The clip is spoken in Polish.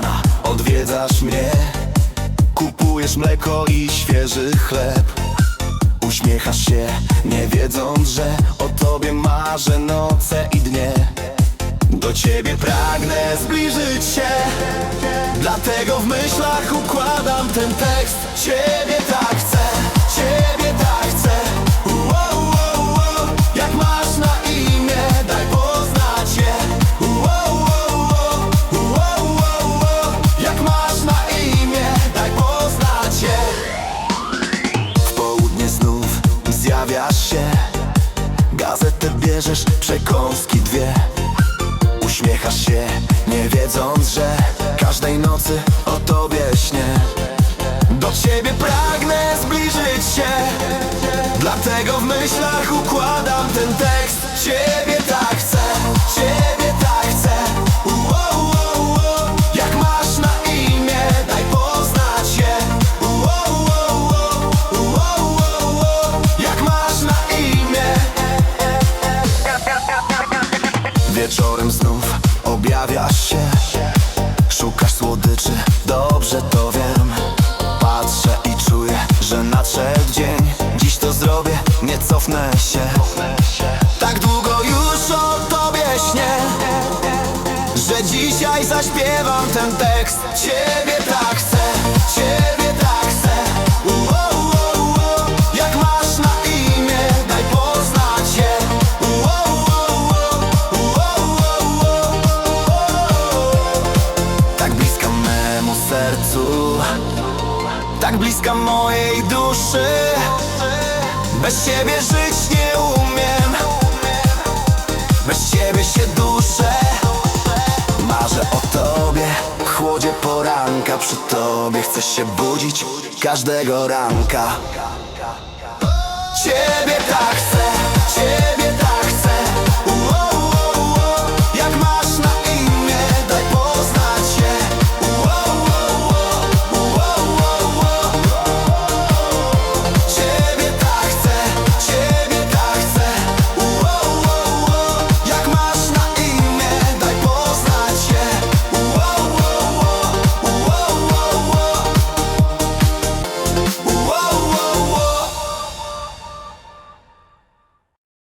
Rana. Odwiedzasz mnie? Kupujesz mleko i świeży chleb. Uśmiechasz się, nie wiedząc, że o tobie marzę noce i dnie. Do ciebie pragnę zbliżyć się. Dlatego w myślach układam ten tekst Ciebie tak bierzesz, przekąski dwie. Uśmiechasz się, nie wiedząc, że Każdej nocy o tobie śnię. Do ciebie pragnę zbliżyć się Dlatego w myślach układam ten Wieczorem znów objawiasz się. Szukasz słodyczy, dobrze to wiem. Patrzę i czuję, że nadszedł dzień. Dziś to zrobię, nie cofnę się. Tak długo już o tobie śnię Że dzisiaj zaśpiewam ten tekst. Ciebie tak chcę, ciebie Tak bliska mojej duszy. Bez ciebie żyć nie umiem. Bez ciebie się duszę. Marzę o tobie w chłodzie poranka. Przy tobie chcę się budzić każdego ranka